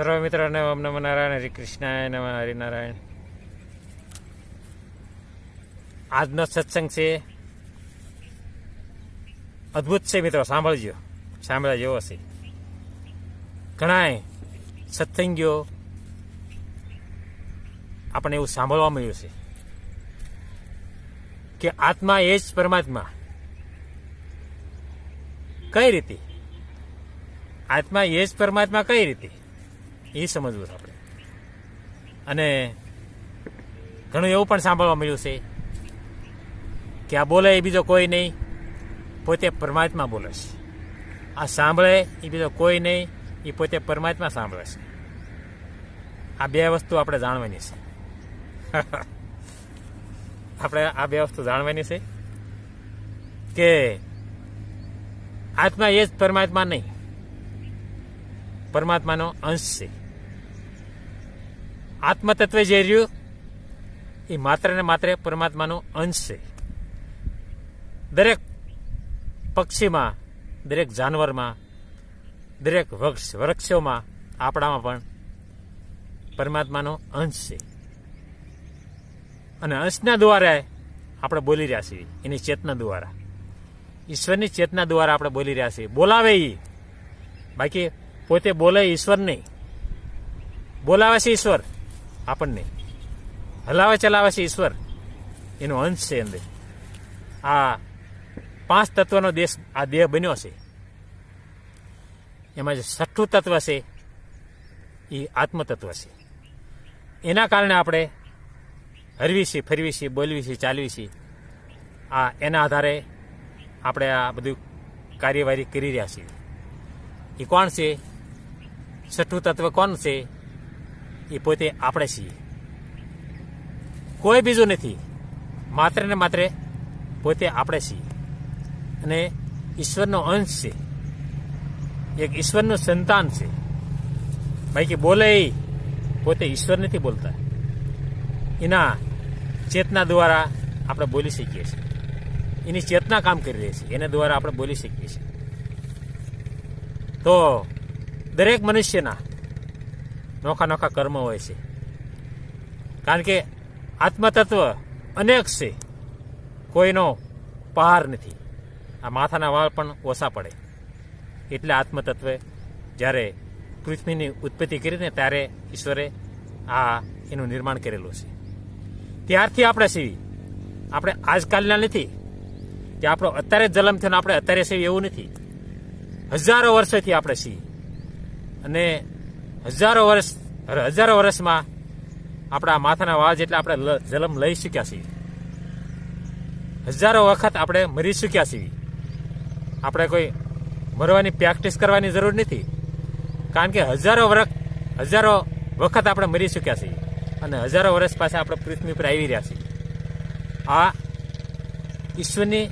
સર્વ મિત્રોને ઓમ નમ નારાયણ, હરે કૃષ્ણાય નમ હરિનારાયણ. આજનો સત્સંગ છે, અદ્ભુત છે મિત્રો, સાંભળજો સાંભળ્યા જેવો છે. ઘણાય સત્સંગીઓ આપણે એવું સાંભળવા મળ્યું છે કે આત્મા એ જ પરમાત્મા. કઈ રીતે? આત્મા એ જ પરમાત્મા કઈ રીતે? એ સમજવું છે આપણે. અને ઘણું એવું પણ સાંભળવા મળ્યું છે કે આ બોલે એ બીજો કોઈ નહીં, પોતે પરમાત્મા બોલે છે. આ સાંભળે એ બીજો કોઈ નહીં, એ પોતે પરમાત્મા સાંભળે છે. આ બે વસ્તુ આપણે જાણવાની છે. આપણે આ બે વસ્તુ જાણવાની છે કે આત્મા એ જ પરમાત્મા નહીં, પરમાત્માનો અંશ છે. આત્મતત્વ જે રહ્યું, એ માત્ર ને માત્ર પરમાત્માનો અંશ છે. દરેક પક્ષીમાં, દરેક જાનવરમાં, દરેક વૃક્ષ, વૃક્ષોમાં આપણામાં પણ પરમાત્માનો અંશ છે. અને અંશના દ્વારા આપણે બોલી રહ્યા છીએ, એની ચેતના દ્વારા. ઈશ્વરની ચેતના દ્વારા આપણે બોલી રહ્યા છીએ. બોલાવે એ બાકી પોતે બોલે ઈશ્વર નહીં. બોલાવે છે ઈશ્વર. આપણને. હલાવે ચલાવે છે ઈશ્વર. એનો અંશ છે અંદર. આ પાંચ તત્વનો દેશ, આ દેહ બન્યો છે. એમાં જે છઠ્ઠું તત્વ છે, એ આત્મતત્વ છે. એના કારણે આપણે હરવી છીએ ફરવી છીએ બોલવી છીએ ચાલવી છીએ આ એના આધારે આપણે આ બધું કાર્યવાહી કરી રહ્યા છીએ. એ કોણ છે? છઠ્ઠું તત્વ કોણ છે? એ પોતે આપણે છીએ. કોઈ બીજું નથી. માત્ર ને માત્ર પોતે આપણે છીએ. અને ઈશ્વરનો અંશ છે. એક ઈશ્વરનું સંતાન છે. બાકી બોલે પોતે ઈશ્વર નથી બોલતા. એના ચેતના દ્વારા આપણે બોલી શકીએ છીએ. એની ચેતના કામ કરી રહી છે. એના દ્વારા આપણે બોલી શકીએ છીએ. તો દરેક મનુષ્યના નોખા નોખા કર્મ હોય છે. કારણ કે આત્મતત્વ અનેક છે. કોઈનો પાર નથી. આ માથાના વાળ પણ ઓછા પડે. એટલે આત્મતત્વે જ્યારે પૃથ્વીની ઉત્પત્તિ કરીને ત્યારે ઈશ્વરે આ એનું નિર્માણ કરેલું છે. ત્યારથી આપણે સીવી. આપણે આજકાલના નથી. કે આપણો અત્યારે જલમ થયો આપણે અત્યારે સીવી એવું નથી. હજારો વર્ષોથી આપણે છીએ અને હજારો વર્ષ હજારો વર્ષમાં આપણા માથાના વાળ જેટલા આપણે જલમ લઈ ચૂક્યા છીએ. હજારો વખત આપણે મરી ચૂક્યા છીએ. આપણે કોઈ મરવાની પ્રેક્ટિસ કરવાની જરૂર નથી. કારણ કે હજારો વર્ષ હજારો વખત આપણે મરી ચૂક્યા છીએ અને હજારો વર્ષ પાછા આપણે પૃથ્વી પર આવી રહ્યા છીએ. આ ઈશ્વરની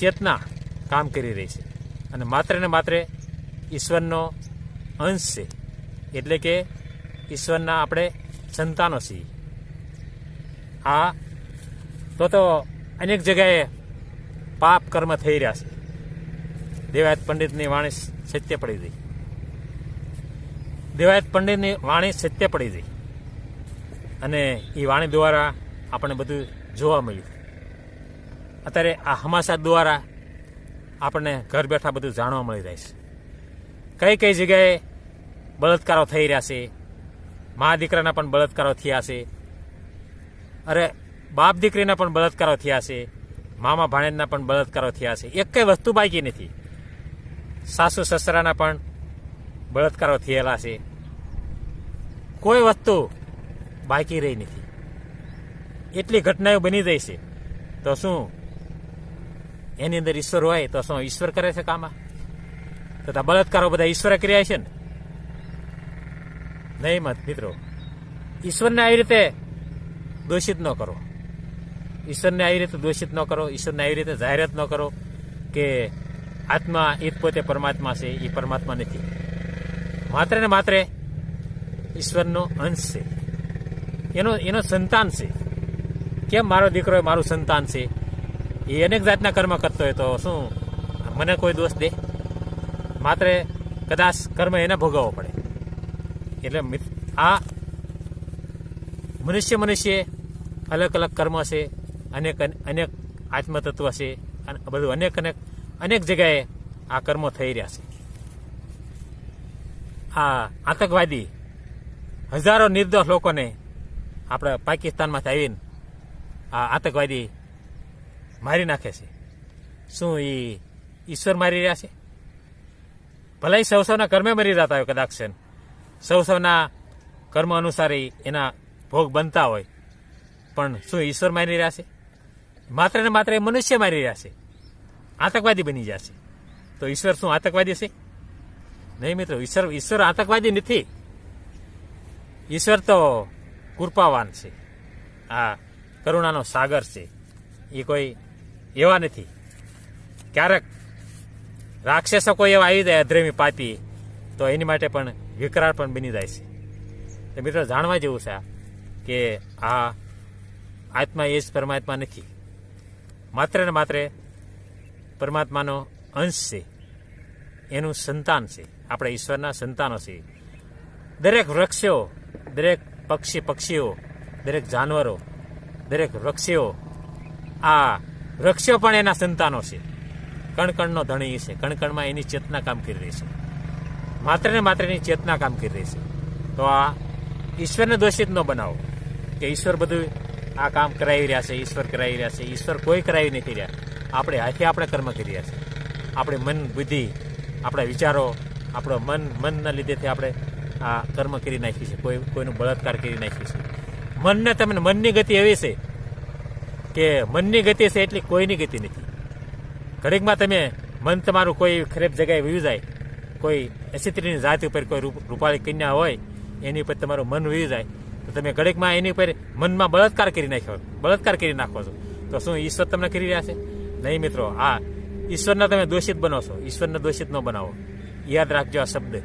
ચેતના કામ કરી રહી છે. અને માત્ર ને માત્ર ઈશ્વરનો અંશ છે. એટલે કે ઈશ્વરના આપણે સંતાનો છીએ. આ તો તો અનેક જગ્યાએ પાપ કર્મ થઈ રહ્યા છે. દેવાયત પંડિતની વાણી સત્ય પડી ગઈ દેવાયત પંડિતની વાણી સત્ય પડી ગઈ અને એ વાણી દ્વારા આપણને બધું જોવા મળ્યું. અત્યારે આ હમાસા દ્વારા આપણને ઘર બેઠા બધું જાણવા મળી જાય છે. કઈ કઈ જગ્યાએ બળાત્કારો થઈ રહ્યા છે. મા દીકરાના પણ બળાત્કારો થયા છે. અરે, બાપ દીકરીના પણ બળાત્કારો થયા છે. મામા ભાણેજના પણ બળાત્કારો થયા છે. એક કઈ વસ્તુ બાકી નથી. સાસુ સસરાના પણ બળાત્કારો થયેલા છે. કોઈ વસ્તુ બાકી રહી નથી. એટલી ઘટનાઓ બની જાય છે. તો શું? એની અંદર ઈશ્વર હોય તો શું ઈશ્વર કરે છે કામાં? તો આ બળાત્કારો બધા ઈશ્વરે કર્યા છે ને? નહીં મત, મિત્રો. ઈશ્વરને આવી રીતે દોષિત ન કરો. ઈશ્વરને આવી રીતે દોષિત ન કરો, ઈશ્વરને આવી રીતે જાહેરાત ન કરો કે આત્મા એ પોતે પરમાત્મા છે, એ પરમાત્મા નથી. માત્ર ને માત્ર ઈશ્વરનો અંશ છે. એનો એનો સંતાન છે. કેમ મારો દીકરો મારું સંતાન છે? એ અનેક જાતના કર્મ કરતો હોય તો શું? મને કોઈ દોષ દે? માત્ર કદાચ કર્મ એને ભોગવવો પડે. એટલે આ મનુષ્ય મનુષ્ય અલગ અલગ કર્મ છે, અનેક અનેક આત્મતત્વ છે, અને બધું અનેક અનેક અનેક જગ્યાએ આ કર્મો થઈ રહ્યા છે. આ આતંકવાદી હજારો નિર્દોષ લોકોને આપણે પાકિસ્તાનમાંથી આવીને આ આતંકવાદી મારી નાખે છે. શું એ ઈશ્વર મારી રહ્યા છે? ભલે સૌ સૌના કર્મે મરી રહ્યા હતા કદાચ છે. સૌ સૌના કર્મ અનુસાર એના ભોગ બનતા હોય. પણ શું ઈશ્વર મારી રહ્યા છે? માત્ર ને માત્ર એ મનુષ્ય મારી રહ્યા છે. આતંકવાદી બની જશે તો ઈશ્વર શું આતંકવાદી છે? નહીં મિત્રો, ઈશ્વર ઈશ્વર આતંકવાદી નથી. ઈશ્વર તો કૃપાવાન છે. આ કરુણાનો સાગર છે. એ કોઈ એવા નથી. ક્યારેક રાક્ષસો કોઈ એવા આવી જાય અધ્રેમી પાપી તો એની માટે પણ વિકરાળ પણ બની જાય છે. તો મિત્રો, જાણવા જેવું છે કે આ આત્મા એ જ પરમાત્મા નથી. માત્ર ને માત્ર પરમાત્માનો અંશ છે. એનું સંતાન છે. આપણે ઈશ્વરના સંતાનો છે. દરેક વૃક્ષો, દરેક પક્ષી પક્ષીઓ, દરેક જાનવરો, દરેક વૃક્ષીઓ આ વૃક્ષો પણ એના સંતાનો છે. કણકણનો ધણી છે. કણકણમાં એની ચેતના કામ કરી રહી છે. માત્ર ને માત્ર એની ચેતના કામ કરી રહી છે. તો આ ઈશ્વરને દોષિત ન બનાવો. કે ઈશ્વર બધું આ કામ કરાવી રહ્યા છે, ઈશ્વર કરાવી રહ્યા છે, ઈશ્વર કોઈ કરાવી નથી રહ્યા. આપણે હાથે આપણે કર્મ કરી રહ્યા છે. આપણે મન, બુદ્ધિ, આપણા વિચારો, આપણો મન, મનના લીધેથી આપણે આ કર્મ કરી નાખીએ છીએ. કોઈ, કોઈનું બળાત્કાર કરી નાખીએ છીએ. મનને તમને મનની ગતિ એવી છે કે મનની ગતિ છે એટલી કોઈની ગતિ નથી. ઘડીકમાં તમે મન તમારું કોઈ ખરેબ જગ્યાએ વયું જાય કોઈ અસિત્રીની જાતિ ઉપર કોઈ રૂપ- રૂપાળી કન્યા હોય, એની ઉપર તમારું મન વી જાય. તો તમે ઘડીકમાં એની ઉપર મનમાં બળાત્કાર કરી નાખ્યો બળાત્કાર કરી નાખો છો. તો શું ઈશ્વર તમને કરી રહ્યા છે? નહીં મિત્રો આ ઈશ્વરના તમે દોષિત બનો છો. ઈશ્વરને દોષિત ન બનાવો. યાદ રાખજો આ શબ્દ.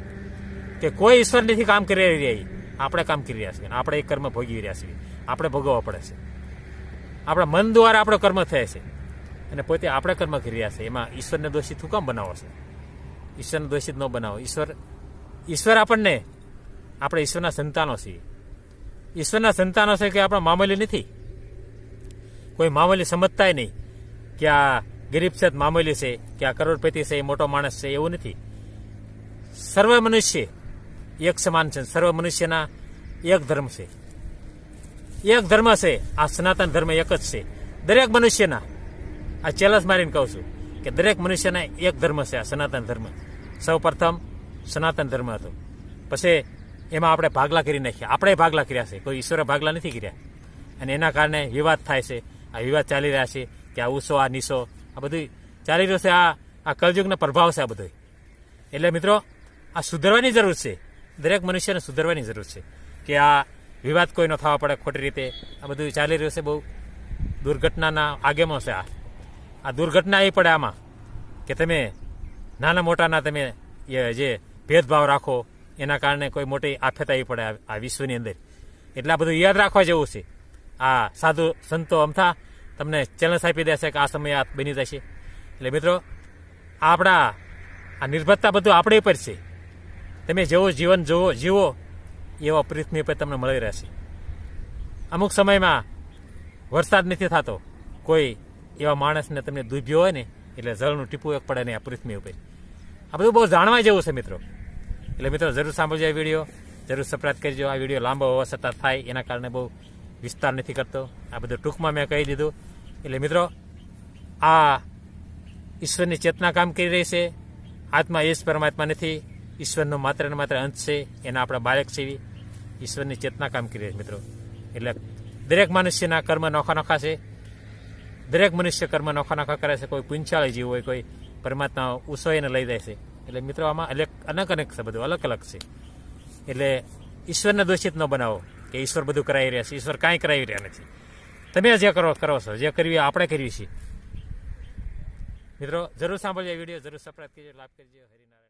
કે કોઈ ઈશ્વર નથી કામ કરી રહ્યા. આપણે કામ કરી રહ્યા છીએ. આપણે એ કર્મ ભોગવી રહ્યા છીએ. આપણે ભોગવવા પડે છે. આપણા મન દ્વારા આપણો કર્મ થાય છે. અને પોતે આપણે કર્મ કરી રહ્યા છે. એમાં ઈશ્વરને દોષિત શું કામ બનાવો છે? ઈશ્વરને દોષિત ન બનાવો. ઈશ્વર ઈશ્વર આપણને, આપણે ઈશ્વરના સંતાનો છીએ. ઈશ્વરના સંતાનો છે કે આપણા મામૂલી નથી. કોઈ મામૂલી સમજતાય નહીં કે આ ગરીબ છે મામલી છે, કે આ કરોડપતિ છે, એ મોટો માણસ છે, એવું નથી. સર્વ મનુષ્ય એક સમાન છે, સર્વ મનુષ્યના એક ધર્મ છે. એક ધર્મ છે, આ સનાતન ધર્મ એક જ છે. દરેક મનુષ્યના. આ ચેલેન્જ મારીને કહું છું. કે દરેક મનુષ્યને એક ધર્મ છે, આ સનાતન ધર્મ. સૌ પ્રથમ સનાતન ધર્મ હતો. પછી એમાં આપણે ભાગલા કરી નાખ્યા. આપણે ભાગલા કર્યા છે. કોઈ ઈશ્વરે ભાગલા નથી કર્યા. અને એના કારણે વિવાદ થાય છે. આ વિવાદ ચાલી રહ્યા છે કે આ ઉસો, આ નિશો આ બધું ચાલી રહ્યું છે. આ આ કલયુગનો પ્રભાવ છે આ બધો એટલે મિત્રો, આ સુધરવાની જરૂર છે. દરેક મનુષ્યને સુધરવાની જરૂર છે કે આ વિવાદ કોઈ ન થવા પડે ખોટી રીતે. આ બધું ચાલી રહ્યું છે બહુ દુર્ઘટનાના આગેમાં છે આ. આ દુર્ઘટના એ પડે આમાં, કે તમે નાના મોટાના તમે જે ભેદભાવ રાખો, એના કારણે કોઈ મોટી આફત આવી પડે આ- વિશ્વની અંદર. એટલે આ બધું યાદ રાખવા જેવું છે. આ સાધુ સંતો અમથા તમને ચેલેન્જ આપી દેશે કે આ સમય આ બની જશે. એટલે મિત્રો, આપણા આ નિર્ભરતા બધું આપણે ઉપર છે. તમે જેવું જીવન જોવો, જીવો, એવો પૃથ્વી પર તમને મળી રહેશે. અમુક સમયમાં વરસાદ નથી થતો. કોઈ એવા માણસને તમને દૂભ્યો હોય ને, એટલે જળનું ટીપું એક પડે નહીં આ પૃથ્વી ઉપર. આ બધું બહુ જાણવા જેવું છે મિત્રો. એટલે મિત્રો જરૂર સાંભળજો આ વીડિયો, જરૂર સપ્રાત કરજો. આ વીડિયો લાંબો હોવા છતાં થાય, એના કારણે બહુ વિસ્તાર નથી કરતો. આ બધું ટૂંકમાં મેં કહી દીધું. એટલે મિત્રો, આ ઈશ્વરની ચેતના કામ કરી રહી છે. આત્મા એ જ પરમાત્મા નથી, ઈશ્વરનો માત્ર ને માત્ર અંશ છે, એના આપણા બાળક છે ઈશ્વરની ચેતના કામ કરી રહી છે મિત્રો. એટલે દરેક મનુષ્યના કર્મ નોખા નોખા છે. દરેક મનુષ્ય કર્મ નોખા નોખા કરે છે, કોઈ પૂંછાળી જીવ હોય, કોઈ પરમાત્મા ઉસોઈને લઈ જાય છે. એટલે મિત્રો, આમાં અલગ અનેક અનેક છે, બધું અલગ અલગ છે. એટલે ઈશ્વરને દોષિત ન બનાવો કે ઈશ્વર બધું કરાવી રહ્યા છે, ઈશ્વર કાંઈ કરાવી રહ્યા નથી. તમે જે કરો કરો છો, જે કરવી આપણે કરીએ છીએ. મિત્રો, જરૂર સાંભળજો વીડિયો, જરૂર સપરાત કરજો લાભ કરજો હરિનારાયણ